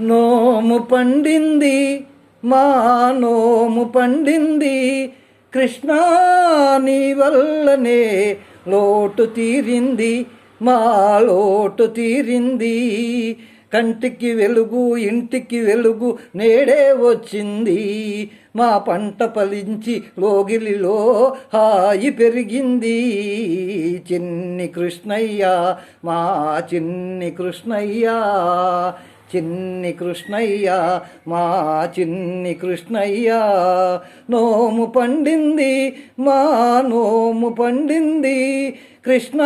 నోము పండింది మా నోము పండింది. కృష్ణా నీ వల్లనే లోటు తీరింది మా లోటు తీరింది. కంటికి వెలుగు ఇంటికి వెలుగు నేడే వచ్చింది. మా పంట ఫలించి లోగిలిలో హాయి పెరిగింది. చిన్ని కృష్ణయ్య మా చిన్ని కృష్ణయ్య. చిన్ని కృష్ణయ్య మా చిన్ని కృష్ణయ్య. నోము పండింది మా నోము పండింది. కృష్ణ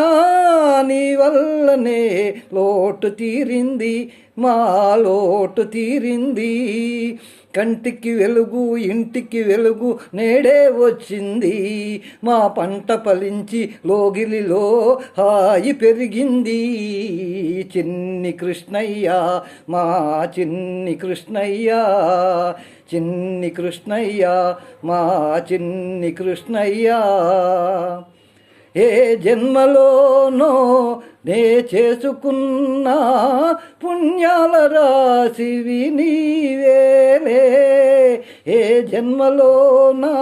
నీ వల్లనే లోటు తీరింది మా లోటు తీరింది. కంటికి వెలుగు ఇంటికి వెలుగు నేడే వచ్చింది. మా పంట ఫలించి లోగిలిలో హాయి పెరిగింది. చిన్ని కృష్ణయ్య మా చిన్ని కృష్ణయ్య చిన్ని కృష్ణయ్య మా చిన్ని కృష్ణయ్య. ఏ జన్మలోనో నే చేసుకున్న పుణ్యాల రాశివి నీవేలే ఏ జన్మలోనా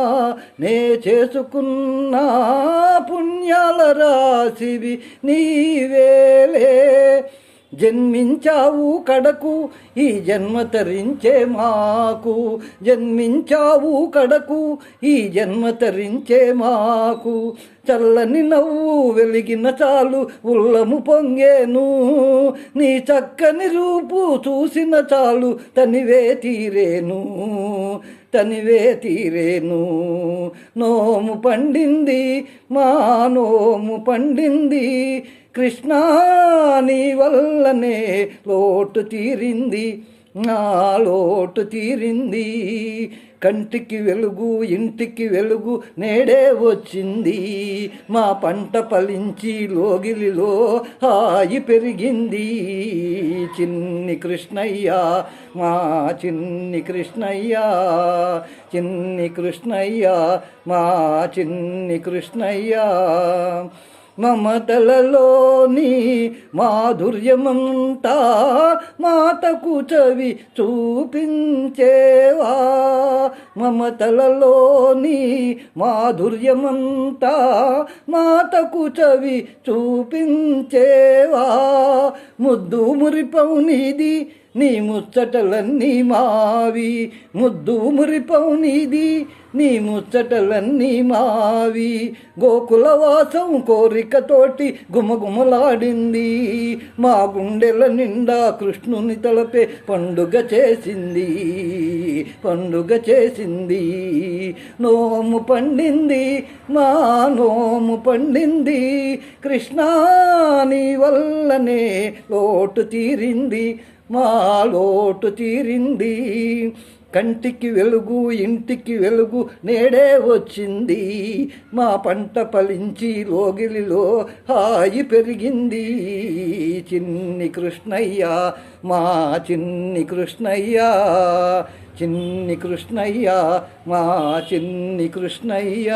నే చేసుకున్న పుణ్యాల రాశివి నీవేలే జన్మించావు కడకు ఈ జన్మ తరించే మాకు. జన్మించావు కడకు ఈ జన్మ తరించే మాకు. చల్లని నవ్వు వెలిగిన చాలు ఉల్లము పొంగేను. నీ చక్కని రూపు చూసిన చాలు తనివే తీరేను. తనివే తీరేను. నోము పండింది మా నోము పండింది. కృష్ణా నీ వల్లనే లోటు తీరింది నా లోటు తీరింది. కంటికి వెలుగు ఇంటికి వెలుగు నేడే వచ్చింది. మా పంట ఫలించి లోగిలిలో హాయి పెరిగింది. చిన్ని కృష్ణయ్య మా చిన్ని కృష్ణయ్య చిన్ని కృష్ణయ్య మా చిన్ని కృష్ణయ్య. మమతలలోని మాధుర్యమంతా మాతకు చవి చూపించేవా. మమతలలోని మాధుర్యమంతా మాతకు చవి చూపించేవా. ముద్దు మురిపౌనిది నీ ముచ్చటలన్నీ మావి. ముద్దు మురిపౌనిది నీ ముచ్చటలన్నీ మావి. గోకులవాసం కోరికతోటి గుమగుమలాడింది. మా గుండెల నిండా కృష్ణుని తలపే పండుగ చేసింది. పండుగ చేసింది. నోము పండింది. మా నోము పండింది. కృష్ణా నీ వల్లనే లోటు తీరింది. మా లోటు తీరింది. కంటికి వెలుగు ఇంటికి వెలుగు నేడే వచ్చింది. మా పంట ఫలించి లోగిలిలో హాయి పెరిగింది. చిన్ని కృష్ణయ్య మా చిన్ని కృష్ణయ్య చిన్ని కృష్ణయ్య మా చిన్ని కృష్ణయ్య.